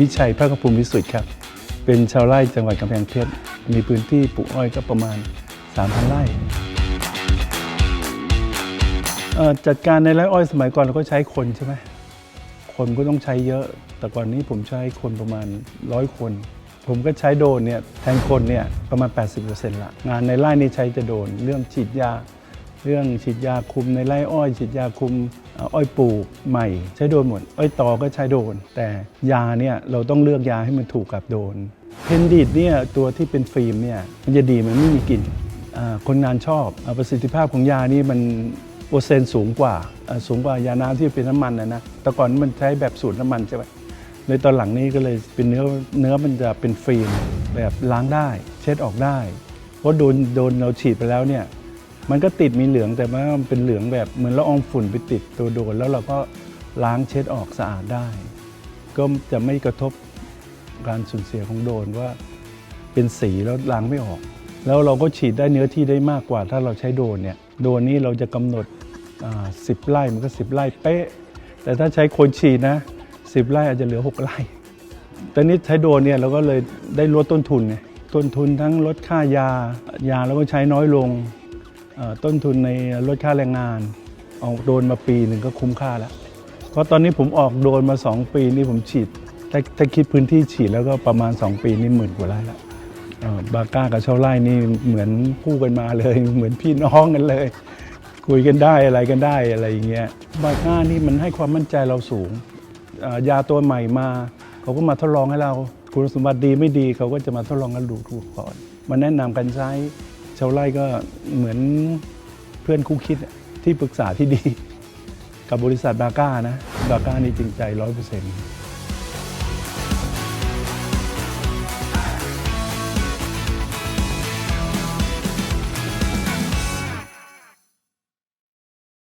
วิชัยพระกภูมิวิสุทธิ์ครับ เป็นชาวไร่จังหวัดกำแพงเพชร มีพื้นที่ปลูกอ้อยก็ประมาณ 3,000 ไร่จัดการในไร่อ้อยสมัยก่อนเราก็ใช้คนใช่ไหม คนก็ต้องใช้เยอะ แต่ก่อนนี้ผมใช้คนประมาณร้อยคน ผมก็ใช้โดนเนี่ยแทนคนเนี่ยประมาณ 80%ละงานในไร่นี่ใช้จะโดน เรื่องฉีดยา เรื่องฉีดยาคุมในไร่อ้อย ฉีดยาคุม อ้อยปลูกใหม่ใช้โดนหมด อ้อยตอก็ใช้โดน แต่ยาเนี่ยเราต้องเลือกยาให้มันถูกกับโดน เพนดีดเนี่ยตัวที่เป็นฟิล์มเนี่ยมันจะดีมันไม่มีกลิ่นคนงานชอบอประสิทธิภาพของยานี่มันเปอร์เซ็นต์สูงกว่าอ่าสูงกว่ายาน้ำที่เป็นน้ำมันนะนะแต่ก่อนมันใช้แบบสูตรน้ำมันใช่ไหมเลยตอนหลังนี้ก็เลยเป็นเนื้อเนื้อมันจะเป็นฟิล์มแบบล้างได้ เช็ดออกได้ เพราะโดนโดนเราฉีดไปแล้วเนี่ย มันก็ติดมีเหลืองแต่ว่ามันเป็นเหลืองแบบเหมือนละอองฝุ่นไปติดตัวโดนแล้วเราก็ล้างเช็ดออกสะอาดได้ ก็จะไม่กระทบการสูญเสียของโดนว่าเป็นสีแล้วล้างไม่ออก แล้วเราก็ฉีดได้เนื้อที่ได้มากกว่า ถ้าเราใช้โดนเนี่ยโดนนี้เราจะกำหนดสิบไร่มันก็สิบไร่เป๊ะ แต่ถ้าใช้คนฉีดนะสิบไร่อาจจะเหลือหกไร่ตอนนี้ใช้โดนเนี่ยเราก็เลยได้ลดต้นทุนไงต้นทุนทั้งลดค่ายา ยาเราก็ใช้น้อยลง ต้นทุนในลดค่าแรงงานเอาโดนมาปีหนึ่งก็คุ้มค่าแล้ว เพราะตอนนี้ผมออกโดนมา 2 ปีนี่ผมฉีดถ้าถ้าคิดพื้นที่ฉีดแล้วก็ประมาณ 2 ปีนี่หมื่นกว่าไร่แล้วบาก้ากับชาวไร่นี่เหมือนคู่กันมาเลย เหมือนพี่น้องกันเลย คุยกันได้อะไรกันได้อะไรอย่างเงี้ยบาก้านี่มันให้ความมั่นใจเราสูงยาตัวใหม่มา เขาก็มาทดลองให้เรา คุณสมบัติดีไม่ดีเขาก็จะมาทดลองกันดูถูกก่อนมาแนะนำกันใช้ ชาวไร่ก็เหมือนเพื่อนคู่คิดที่ปรึกษาที่ดี กับบริษัทบาก้านะบาก้านี่จริงใจร้อยเปอร์เซ็นต์